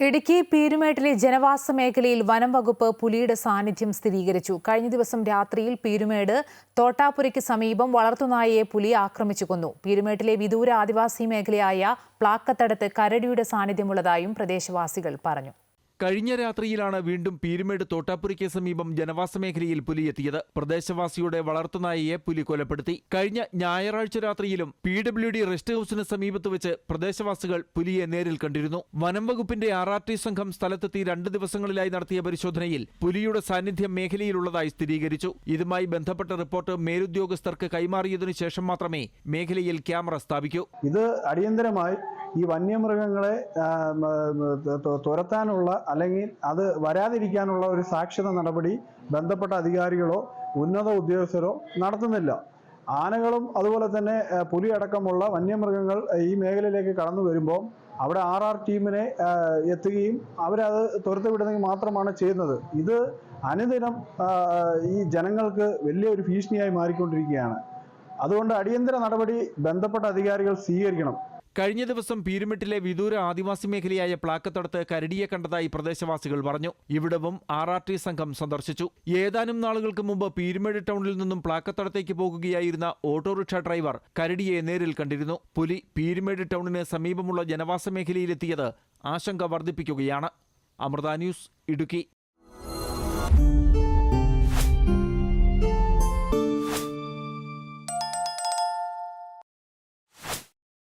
ഇടുക്കി പീരുമേട്ടിലെ ജനവാസ മേഖലയിൽ വനം വകുപ്പ് പുലിയുടെ സാന്നിധ്യം സ്ഥിരീകരിച്ചു. കഴിഞ്ഞ ദിവസം രാത്രിയിൽ പീരുമേട് തോട്ടാപുരയ്ക്ക് സമീപം വളർത്തുനായയെ പുലി ആക്രമിച്ചു കൊന്നു. പീരുമേട്ടിലെ വിദൂര ആദിവാസി മേഖലയായ പ്ലാക്കത്തടത്ത് കരടിയുടെ സാന്നിധ്യമുള്ളതായും പ്രദേശവാസികൾ പറഞ്ഞു. കഴിഞ്ഞ രാത്രിയിലാണ് വീണ്ടും പീരുമേട് തോട്ടാപ്പുരയ്ക്ക് സമീപം ജനവാസ മേഖലയിൽ പുലി എത്തിയത്. പ്രദേശവാസിയുടെ വളർത്തുനായയെ പുലി കൊലപ്പെടുത്തി. കഴിഞ്ഞ ഞായറാഴ്ച രാത്രിയിലും പി ഡബ്ല്യു ഡി റെസ്റ്റ് ഹൌസിന് സമീപത്ത് വെച്ച് പ്രദേശവാസികൾ പുലിയെ നേരിൽ കണ്ടിരുന്നു. വനം വകുപ്പിന്റെ ആർ ആർ ടി സംഘം സ്ഥലത്തെത്തി രണ്ട് ദിവസങ്ങളിലായി നടത്തിയ പരിശോധനയിൽ പുലിയുടെ സാന്നിധ്യം മേഖലയിലുള്ളതായി സ്ഥിരീകരിച്ചു. ഇതുമായി ബന്ധപ്പെട്ട റിപ്പോർട്ട് മേലുദ്യോഗസ്ഥർക്ക് കൈമാറിയതിനു ശേഷം മാത്രമേ മേഖലയിൽ ക്യാമറ സ്ഥാപിക്കൂ. ഇത് അടിയന്തരമായി ഈ വന്യമൃഗങ്ങളെ തുരത്താനുള്ള അല്ലെങ്കിൽ അത് വരാതിരിക്കാനുള്ള ഒരു സാക്ഷ്യത നടപടി ബന്ധപ്പെട്ട അധികാരികളോ ഉന്നത ഉദ്യോഗസ്ഥരോ നടത്തുന്നില്ല. ആനകളും അതുപോലെ തന്നെ പുലി അടക്കമുള്ള വന്യമൃഗങ്ങൾ ഈ മേഖലയിലേക്ക് കടന്നു വരുമ്പോൾ അവിടെ ആർ ആർ ടീമിനെ എത്തുകയും അവരത് തുരത്തുവിടുന്നെങ്കിൽ മാത്രമാണ് ചെയ്യുന്നത്. ഇത് അനുദിനം ഈ ജനങ്ങൾക്ക് വലിയൊരു ഭീഷണിയായി മാറിക്കൊണ്ടിരിക്കുകയാണ്. അതുകൊണ്ട് അടിയന്തര നടപടി ബന്ധപ്പെട്ട അധികാരികൾ സ്വീകരിക്കണം. കഴിഞ്ഞ ദിവസം പീരുമെട്ടിലെ വിദൂര ആദിവാസി മേഖലയായ പ്ലാക്കത്തടത്ത് കരടിയെ കണ്ടതായി പ്രദേശവാസികൾ പറഞ്ഞു. ഇവിടവും ആർ ആർ ടി സംഘം സന്ദർശിച്ചു. ഏതാനും നാളുകൾക്ക് മുമ്പ് പീരുമേട് ടൗണിൽ നിന്നും പ്ലാക്കത്തടത്തേക്ക് പോകുകയായിരുന്ന ഓട്ടോറിക്ഷ ഡ്രൈവർ കരടിയെ നേരിൽ കണ്ടിരുന്നു. പുലി പീരുമേട് ടൗണിന് സമീപമുള്ള ജനവാസ മേഖലയിലെത്തിയത് ആശങ്ക വർദ്ധിപ്പിക്കുകയാണ്. അമൃത ന്യൂസ് ഇടുക്കി.